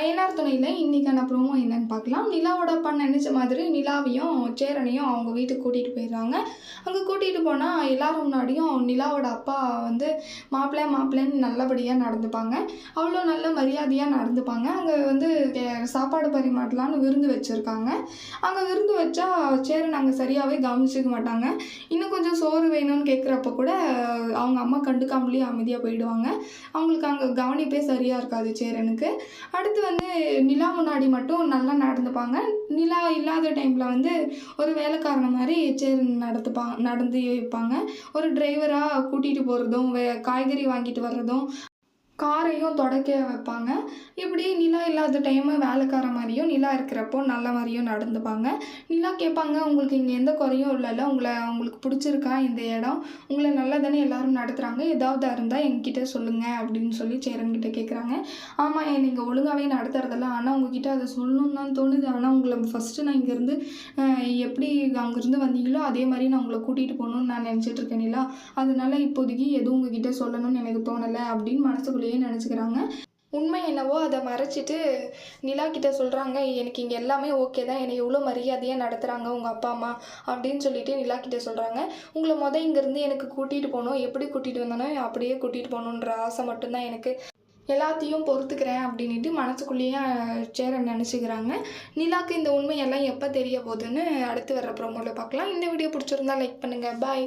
INR துணையில் இன்றைக்கான promo என்னன்னு பார்க்கலாம். நிலாவோட அப்பா நினச்ச மாதிரி நிலாவையும் சேரனையும் அவங்க வீட்டுக்கு கூட்டிகிட்டு போயிடுறாங்க. அங்கே கூட்டிகிட்டு போனால் எல்லாரும் முன்னாடியும் நிலாவோட அப்பா வந்து மாப்பிள்ளை மாப்பிள்ளைன்னு நல்லபடியாக நடந்துப்பாங்க. அவ்வளோ நல்ல மரியாதையாக நடந்துப்பாங்க. அங்கே வந்து சாப்பாடு பரிமாற்றலான்னு விருந்து வச்சுருக்காங்க. அங்கே விருந்து வச்சா சேரன் அங்கே சரியாகவே கவனிச்சிக்க மாட்டாங்க. இன்னும் கொஞ்சம் சோறு வேணும்னு கேட்குறப்ப கூட அவங்க அம்மா கண்டுக்காமலேயே அமைதியாக போயிடுவாங்க. அவங்களுக்கு அங்கே கவனிப்பே சரியாக இருக்காது சேரனுக்கு. அடுத்து வந்து நிலா முன்னாடி மட்டும் நல்லா நடந்துப்பாங்க. நிலா இல்லாத டைமில் வந்து ஒரு வேலைக்காரன மாதிரி சேர் நடத்துப்பா நடந்து வைப்பாங்க. ஒரு டிரைவராக கூட்டிகிட்டு போகிறதும் வே காய்கறி வாங்கிட்டு வர்றதும் காரையும் தொடக்க வைப்பாங்க. இப்படி நிலா இல்லாத டைமு வேலைக்கார மாதிரியும் நிலா இருக்கிறப்போ நல்ல மாதிரியும் நடந்துப்பாங்க. நிலா கேட்பாங்க உங்களுக்கு இங்கே எந்த குறையும் இல்லைல்ல. உங்களை உங்களுக்கு பிடிச்சிருக்கா இந்த இடம்? உங்களை நல்லா தானே எல்லோரும் நடத்துகிறாங்க ஏதாவது இருந்தால் எங்கிட்ட சொல்லுங்கள் அப்படின்னு சொல்லி சேரன்கிட்ட கேட்குறாங்க ஆமாம் நீங்கள் ஒழுங்காகவே நடத்துறதில்ல. ஆனால் உங்ககிட்ட அதை சொல்லணும்னு தான் தோணுது. ஆனால் உங்களை ஃபஸ்ட்டு நான் இங்கேருந்து எப்படி அங்கேருந்து வந்தீங்களோ அதே மாதிரி நான் உங்களை கூட்டிகிட்டு போகணும்னு நான் நினச்சிட்ருக்கேன் நிலா. அதனால் இப்போதைக்கு எதுவும் உங்ககிட்ட சொல்லணும்னு எனக்கு தோணலை அப்படின்னு மனசுக்குள்ளேயே நினச்சிக்கிறாங்க. உண்மை என்னவோ அதை மறைச்சிட்டு நிலா கிட்ட சொல்கிறாங்க எனக்கு இங்கே எல்லாமே ஓகே தான். என்னை எவ்வளோ மரியாதையாக நடத்துகிறாங்க உங்கள் அப்பா அம்மா அப்படின்னு சொல்லிட்டு நிலா கிட்ட சொல்கிறாங்க உங்களை மொதல் இங்கேருந்து எனக்கு கூட்டிகிட்டு போகணும். எப்படி கூட்டிகிட்டு வந்தானோ அப்படியே கூட்டிகிட்டு போகணுன்ற ஆசை மட்டும்தான் எனக்கு. எல்லாத்தையும் பொறுத்துக்கிறேன் அப்படின்ட்டு மனசுக்குள்ளேயே சேர நினச்சிக்கிறாங்க. நிலாக்கு இந்த உண்மையெல்லாம் எப்போ தெரிய போகுதுன்னு அடுத்து வர்ற ப்ரோமோவில் பார்க்கலாம். இந்த வீடியோ பிடிச்சிருந்தா லைக் பண்ணுங்கள் பாய்